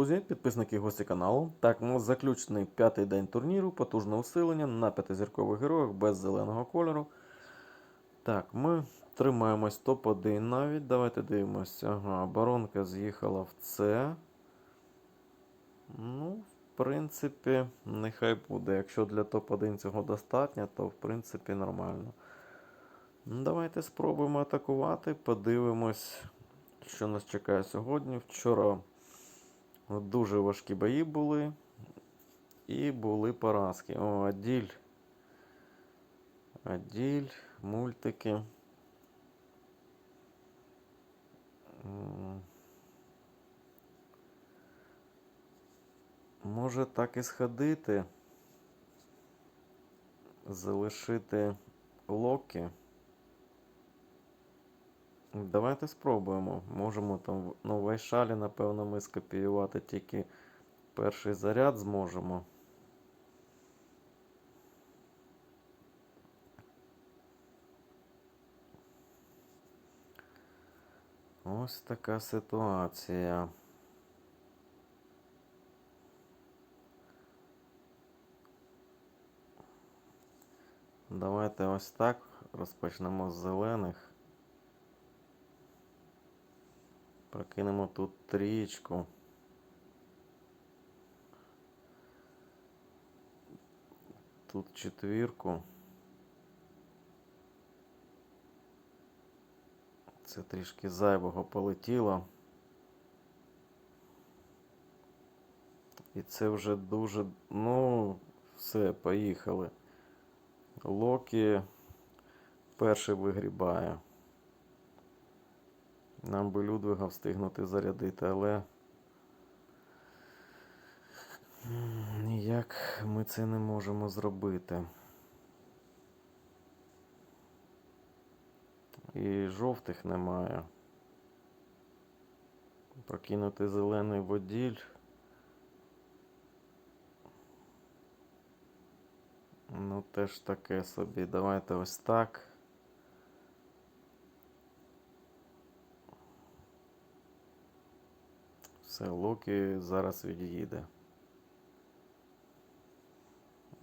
друзі, підписники гості каналу. Так, у нас заключений п'ятий день турніру, потужне усилення на п'ятизіркових героях без зеленого кольору. Так, ми тримаємось топ-1 навіть. Давайте дивимося. Ага, оборонка з'їхала в С. Ну, в принципі, нехай буде. Якщо для топ-1 цього достатньо, то в принципі нормально. Ну, Давайте спробуємо атакувати, подивимось, що нас чекає сьогодні. Вчора дуже важкі бої були. І були поразки. О, Аділь. Аділь, мультики. Може так і сходити. Залишити Локі. Давайте спробуємо. Можемо там в Вайшалі, напевно, ми скопіювати тільки перший заряд зможемо. Ось така ситуація. Давайте ось так розпочнемо з зелених. Прокинемо тут трієчку. Тут четвірку. Це трішки зайвого полетіло. І це вже дуже. Ну, все, поїхали. Локі перший вигрібає. Нам би Людвига встигнути зарядити, але ніяк ми це не можемо зробити. І жовтих немає. Прокинути зелений воділь. Ну, теж таке собі. Давайте ось так. Все, Локі зараз від'їде.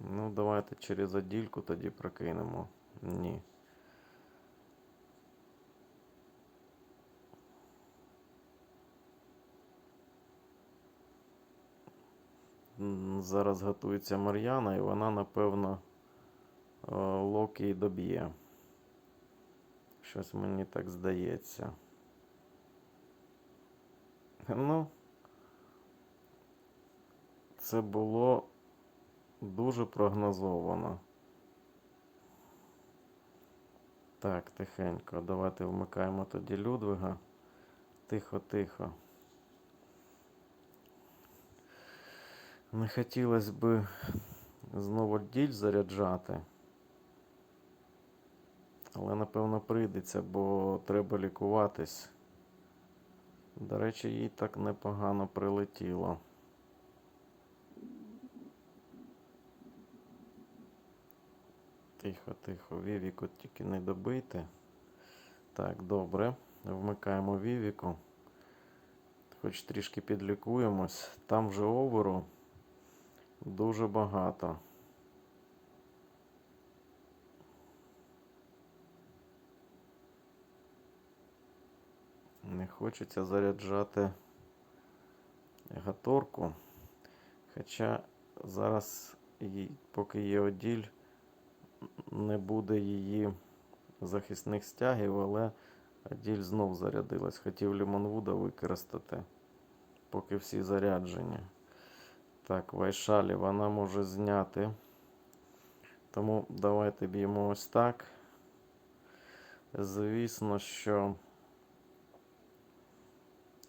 Ну, давайте через одільку тоді прокинемо. Ні. Зараз готується Мар'яна, і вона, напевно, е, Локі доб'є. Щось мені так здається. Ну, це було дуже прогнозовано. Так, тихенько. Давайте вмикаємо тоді Людвига. Тихо, тихо. Не хотілося би знову діль заряджати. Але напевно прийдеться, бо треба лікуватись. До речі, їй так непогано прилетіло. Тихо, тихо, Вівіку тільки не добити. Так, добре. Вмикаємо Вівіку. Хоч трішки підлікуємось. Там вже оверу дуже багато. Не хочеться заряджати гаторку. Хоча зараз, поки є оділь, не буде її захисних стягів, але оділь знов зарядилась. Хотів Лімонвуда використати, поки всі заряджені. Так, Вайшалі вона може зняти. Тому давайте б'ємо ось так. Звісно, що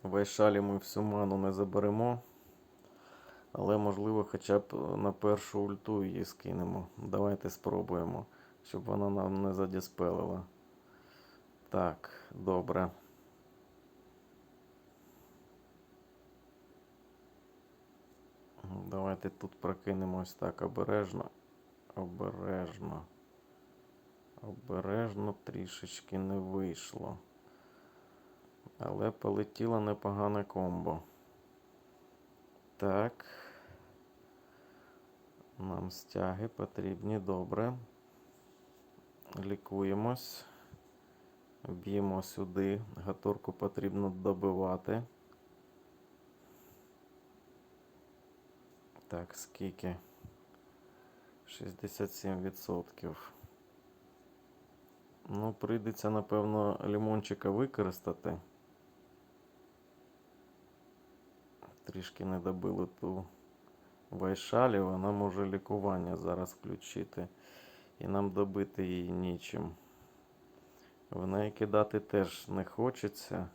Вайшалі ми всю ману не заберемо. Але можливо хоча б на першу ульту її скинемо. Давайте спробуємо, щоб вона нам не задіспелила. Так, добре. Давайте тут прокинемо ось так обережно. Обережно. Обережно трішечки не вийшло. Але полетіло непогане комбо. Так. Нам стяги потрібні добре. Лікуємось. Б'ємо сюди. Гаторку потрібно добивати. Так, скільки? 67%. Ну, прийдеться, напевно, лимончика використати. Трішки не добили ту вайшалі, вона може лікування зараз включити. І нам добити її нічим. В неї кидати теж не хочеться.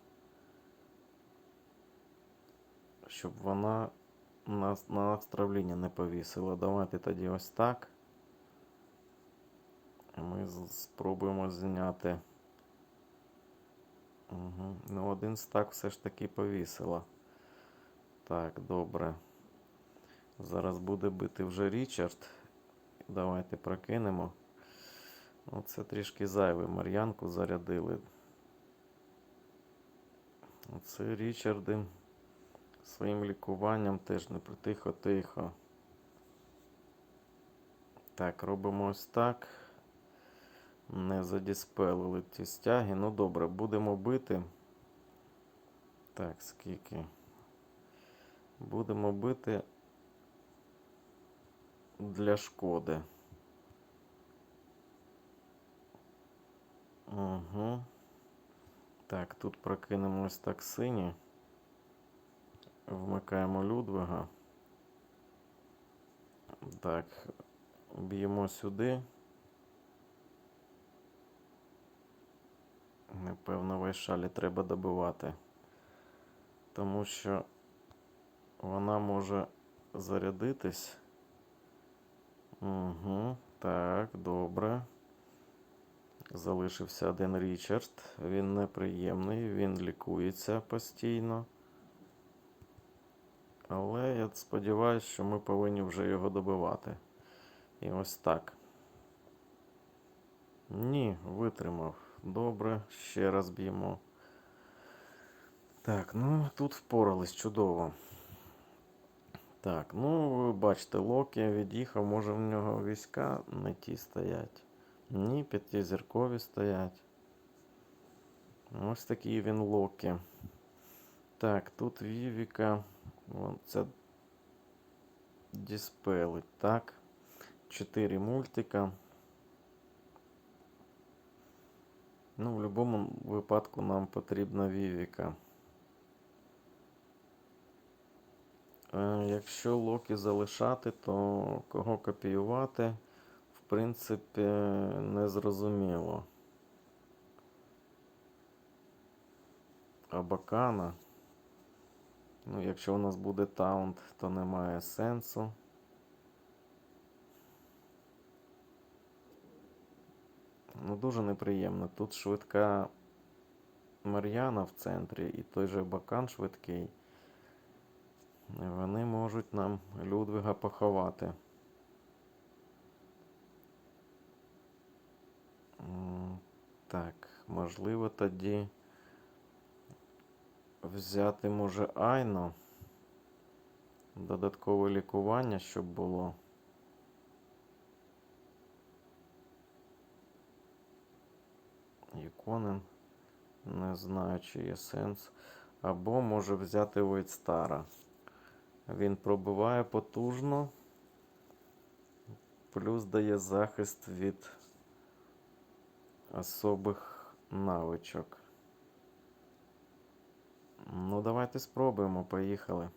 Щоб вона нас на отравлення не повісила. Давайте тоді ось так. Ми спробуємо зняти. Угу. Ну, один стак все ж таки повісила. Так, добре. Зараз буде бити вже Річард. Давайте прокинемо. Ну, це трішки зайве. Мар'янку зарядили. Оце Річарди своїм лікуванням теж не при- тихо-тихо. Так, робимо ось так. Не задіспелили ті стяги. Ну добре, будемо бити. Так, скільки? Будемо бити для шкоди. Угу. Так, тут прокинемо ось так сині. Вмикаємо Людвига. Так, б'ємо сюди. Напевно, вайшалі треба добивати. Тому що вона може зарядитись. Угу, так, добре. Залишився один Річард. Він неприємний, він лікується постійно. Але я сподіваюся, що ми повинні вже його добивати. І ось так. Ні, витримав. Добре, ще раз б'ємо. Так, ну тут впорались чудово. Так, ну ви бачите, Локі від'їхав, може в нього війська не ті стоять. Ні, п'ятизіркові стоять. Ось такий він Локі. Так, тут Вівіка. Вон це Діспелить, так. Чотири мультика. Ну, в будь-якому випадку нам потрібна Вівіка. Якщо Локі залишати, то кого копіювати, в принципі, не зрозуміло. Абакана. Ну, якщо у нас буде таунт, то немає сенсу. Ну, дуже неприємно. Тут швидка Мар'яна в центрі і той же Бакан швидкий. Вони можуть нам Людвига поховати. Так, можливо, тоді взяти може Айно. Додаткове лікування, щоб було. Іконен. Не знаю, чи є сенс. Або може взяти Вейтстара. Він пробиває потужно. Плюс дає захист від особих навичок. Ну, давайте спробуємо, поїхали.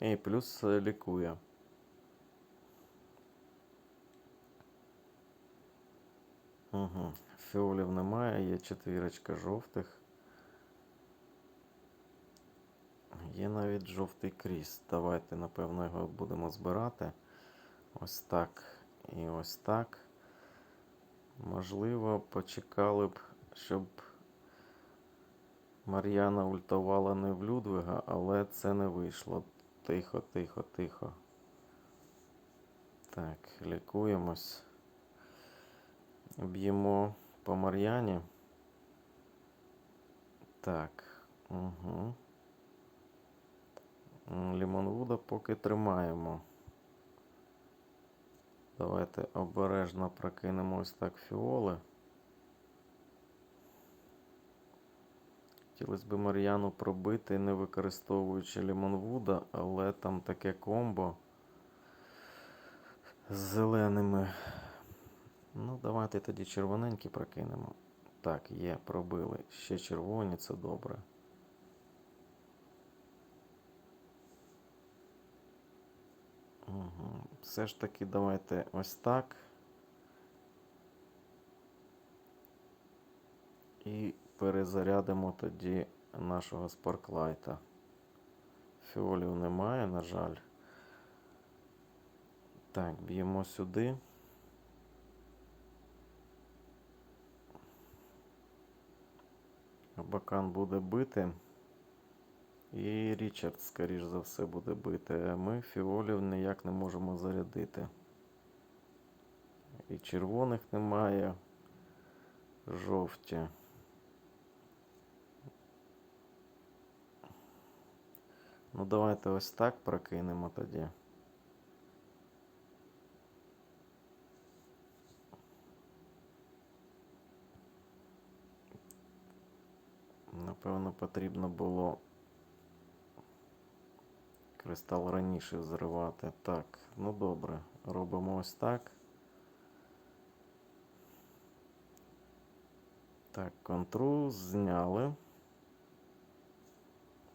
І плюс е, лікує. Угу. Фіолів немає, є четвірочка жовтих. Є навіть жовтий кріс. Давайте, напевно, його будемо збирати. Ось так і ось так. Можливо, почекали б, щоб Мар'яна ультувала не в Людвига, але це не вийшло. Тихо, тихо, тихо. Так, лікуємось. Б'ємо по Мар'яні. Так. Угу. Лімонвуда поки тримаємо. Давайте обережно прокинемо ось так фіоли. Хотілося б Мар'яну пробити, не використовуючи Лімонвуда, але там таке комбо з зеленими. Ну, давайте тоді червоненькі прокинемо. Так, є, пробили. Ще червоні, це добре. Все ж таки давайте ось так. І перезарядимо тоді нашого спарклайта. Фіолів немає, на жаль. Так, б'ємо сюди. Бакан буде бити. І Річард, скоріш за все, буде бити. Ми фіолів ніяк не можемо зарядити. І червоних немає. Жовті. Ну, давайте ось так прокинемо тоді. Напевно, потрібно було кристал раніше зривати. Так, ну добре. Робимо ось так. Так, контрол зняли.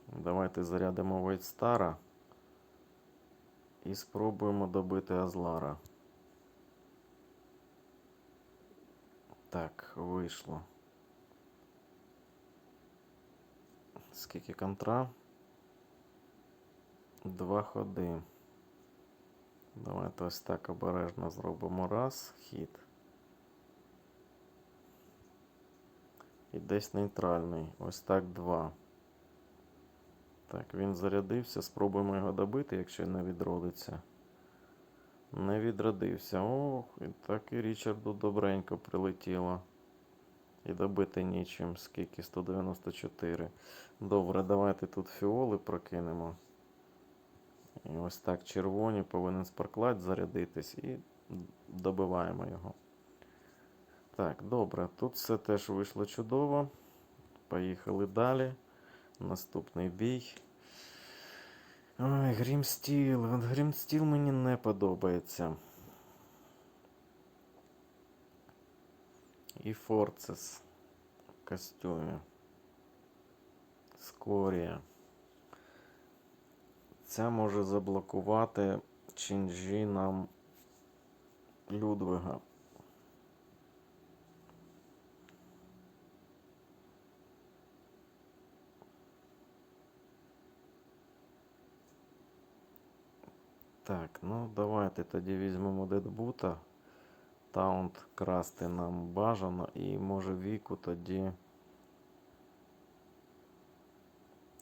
Давайте зарядимо Вайтстара і спробуємо добити Азлара. Так, вийшло. Скільки контра? Два ходи. Давайте ось так обережно зробимо раз, хід. І десь нейтральний. Ось так два. Так, він зарядився. Спробуємо його добити, якщо не відродиться. Не відродився. Ох, і так і Річарду добренько прилетіло. І добити нічим. Скільки? 194. Добре, давайте тут фіоли прокинемо. І ось так червоні повинен спарклайт зарядитись і добиваємо його. Так, добре, тут все теж вийшло чудово. Поїхали далі. Наступний бій. Ой, Грімстіл. Грімстіл мені не подобається. І Форцес в костюмі. Скорія. Ця може заблокувати Чинджі нам Людвига. Так, ну давайте тоді візьмемо дедбута. Таунт красти нам бажано і може віку тоді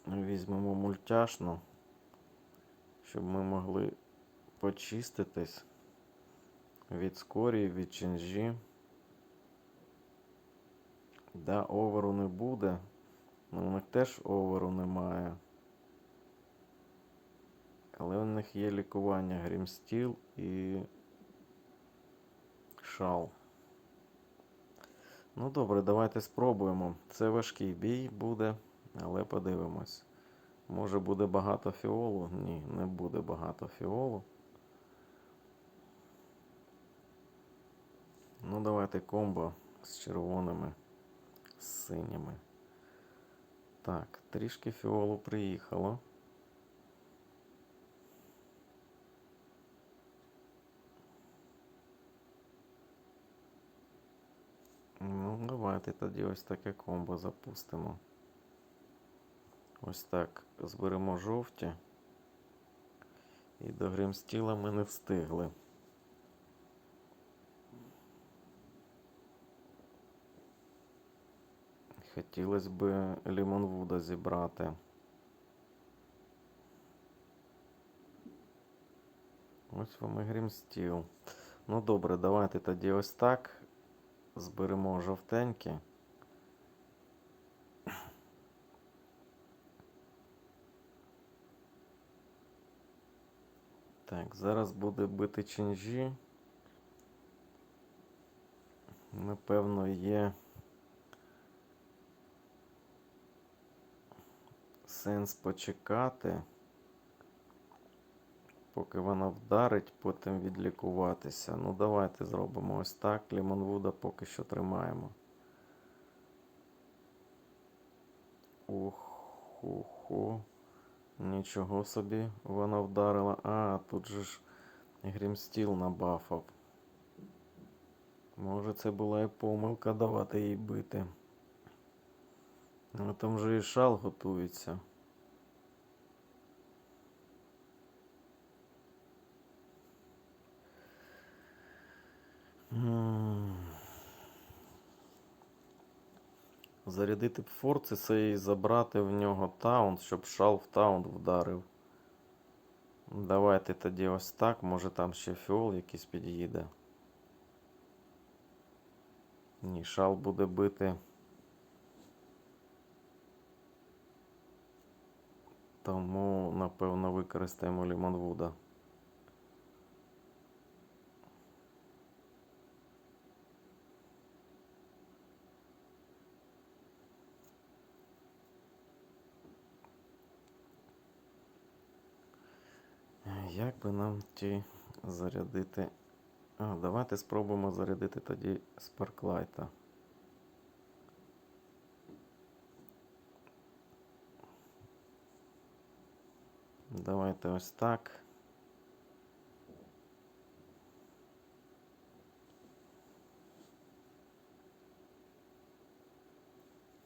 візьмемо мультяшну, щоб ми могли почиститись від скорії, від чинжі. Да, оверу не буде. Ну, у них теж оверу немає. Але у них є лікування Грімстіл і шал. Ну добре, давайте спробуємо. Це важкий бій буде, але подивимось. Може буде багато фіолу? Ні, не буде багато фіолу. Ну, давайте комбо з червоними, з синіми. Так, трішки фіолу приїхало. Ну, давайте тоді ось таке комбо запустимо. Ось так зберемо жовті. І до гримстіла ми не встигли. Хотілося б Лімонвуда зібрати. Ось вам і Грімстіл. Ну добре, давайте тоді ось так. Зберемо жовтенькі. Так, зараз буде бити чинжі. Напевно, є сенс почекати, поки вона вдарить, потім відлікуватися. Ну, давайте зробимо ось так. Лімонвуда поки що тримаємо. Охо-хо. Нічого собі вона вдарила. А, тут же ж Грімстіл набафав. Може, це була і помилка давати їй бити. Ну там же і шал готується. М. Зарядити б Форциса і забрати в нього таунт, щоб шал в таунт вдарив. Давайте тоді ось так. Може там ще фіол якийсь під'їде. Ні, шал буде бити. Тому, напевно, використаємо Лімонвуда. Як би нам ті зарядити. А, давайте спробуємо зарядити тоді Спарклайта. Давайте ось так.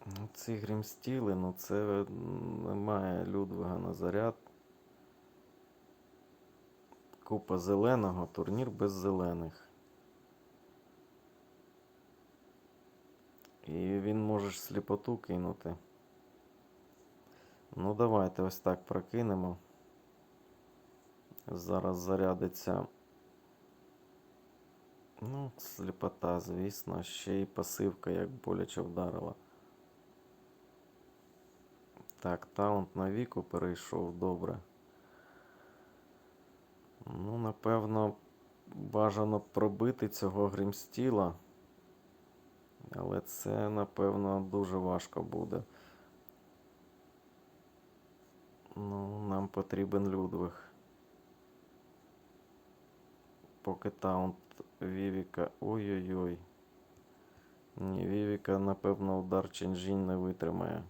Ну, Ці грімстіли, ну це немає Людвига на заряд. Купа зеленого, турнір без зелених. І він може сліпоту кинути. Ну, давайте ось так прокинемо. Зараз зарядиться. Ну, сліпота, звісно, ще й пасивка, як боляче вдарила. Так, таунт на віку перейшов добре. Ну, напевно, бажано пробити цього грімстіла. Але це, напевно, дуже важко буде. Ну, нам потрібен Людвиг. Поки таунт Вівіка. Ой-ой-ой. Ні, Вівіка, напевно, удар Ченжінь не витримає.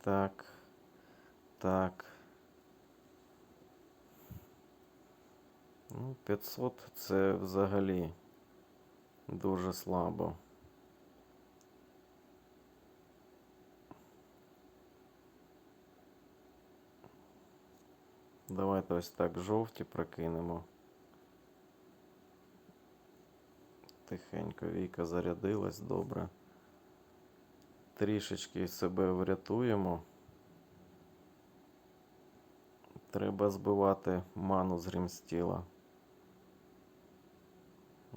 Так. Так. Ну, 500 це взагалі дуже слабо. Давайте ось так жовті прокинемо. Тихенько Віка зарядилась добре. Трішечки себе врятуємо. Треба збивати ману з грімстіла.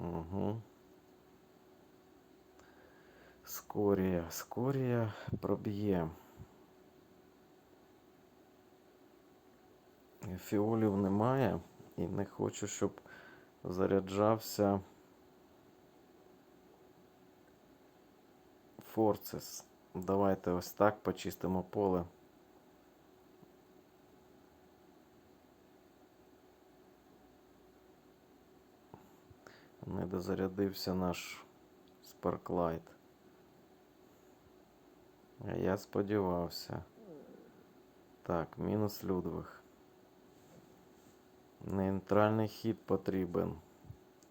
Угу. Скорія. Скорія проб'є. Фіолів немає і не хочу, щоб заряджався Форцес. Давайте ось так почистимо поле. Не дозарядився наш Спарклайт. А я сподівався. Так, мінус Людвиг. Нейтральний хід потрібен,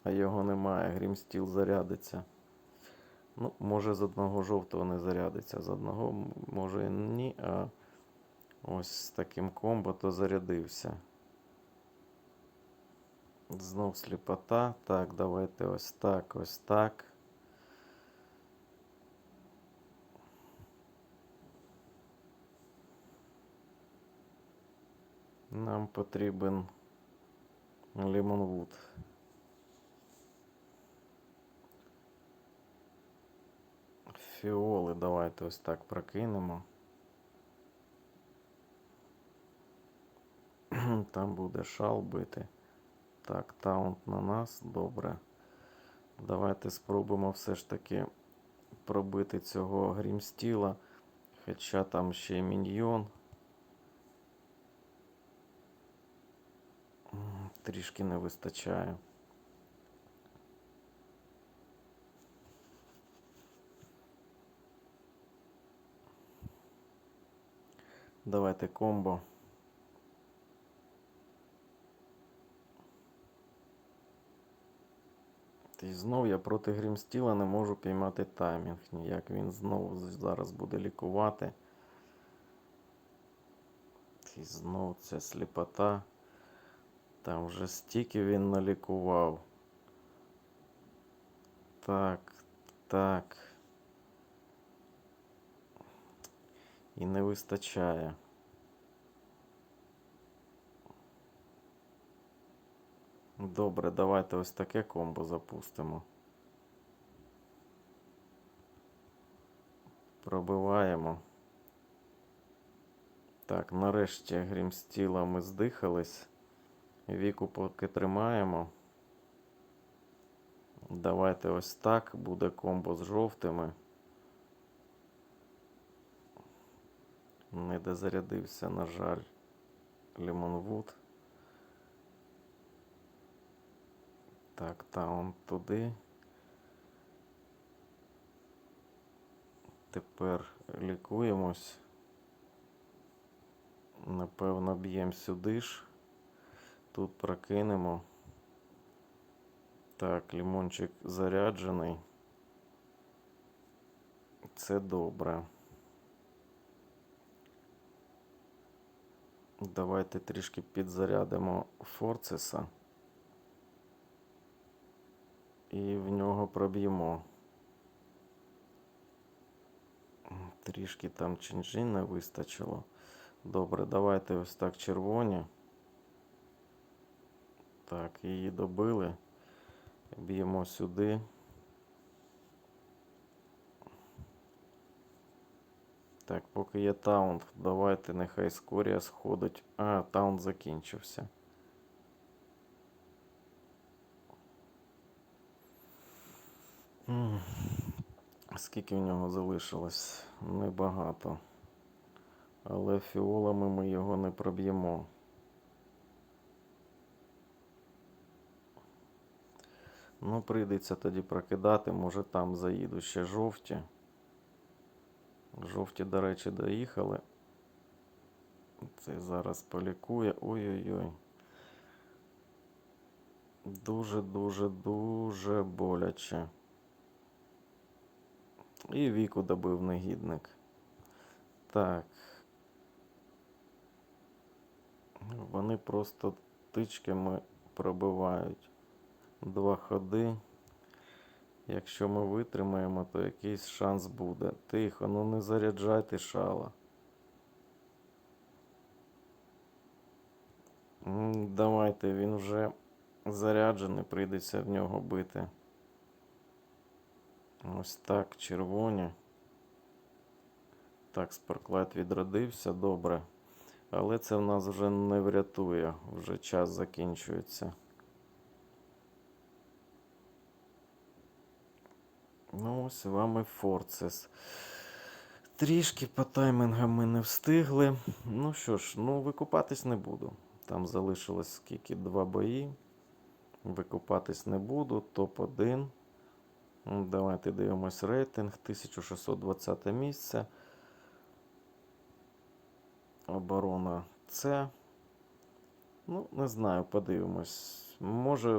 а його немає. Грімстіл зарядиться. Ну, може з одного жовтого не зарядиться. З одного, може і ні, а ось з таким комбо то зарядився. Знов сліпота. Так, давайте ось так, ось так. Нам потрібен Лімонвуд. Фіоли давайте ось так прокинемо. Там буде шал бити. Так, таунт на нас. Добре. Давайте спробуємо все ж таки пробити цього грімстіла. Хоча там ще й міньйон. Трішки не вистачає. Давайте комбо. І знов я проти Грімстіла не можу піймати таймінг. Ніяк він знову зараз буде лікувати. І знов ця сліпота. Там вже стільки він налікував. Так, так. І не вистачає. Добре, давайте ось таке комбо запустимо. Пробиваємо. Так, нарешті грімстіла ми здихались. Віку поки тримаємо. Давайте ось так. Буде комбо з жовтими. Не дозарядився, на жаль, Лімонвуд. Так, таун туди. Тепер лікуємось. Напевно, б'ємо сюди ж. Тут прокинемо. Так, лімончик заряджений. Це добре. Давайте трішки підзарядимо Форцеса. І в нього проб'ємо. Трішки там чинжин не вистачило. Добре, давайте ось так червоні. Так, її добили. Б'ємо сюди. Так, поки є таунт, давайте нехай скорія сходить. А, таунт закінчився. Скільки в нього залишилось? Небагато. Але фіолами ми його не проб'ємо. Ну, прийдеться тоді прокидати, може там заїду ще жовті. Жовті, до речі, доїхали. Це зараз полікує. Ой-ой-ой. Дуже-дуже дуже боляче. І віку добив негідник. Так. Вони просто тичками пробивають два ходи. Якщо ми витримаємо, то якийсь шанс буде. Тихо, ну не заряджайте шала. Давайте, він вже заряджений, прийдеться в нього бити. Ось так, червоні. Так, Спарклайт відродився, добре. Але це в нас вже не врятує, вже час закінчується. Ну, ось вам і Форцес. Трішки по таймінгам ми не встигли. Ну що ж, ну викупатись не буду. Там залишилось скільки два бої. Викупатись не буду. Топ-1. Ну, Давайте дивимось рейтинг. 1620 місце. Оборона С. Ну, не знаю, подивимось. Може,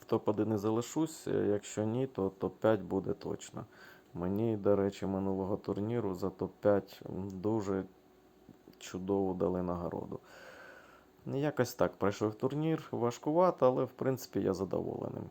в топ-1 і залишусь. Якщо ні, то топ-5 буде точно. Мені, до речі, минулого турніру за топ-5 дуже чудово дали нагороду. Якось так пройшов турнір. Важкувато, але в принципі я задоволений.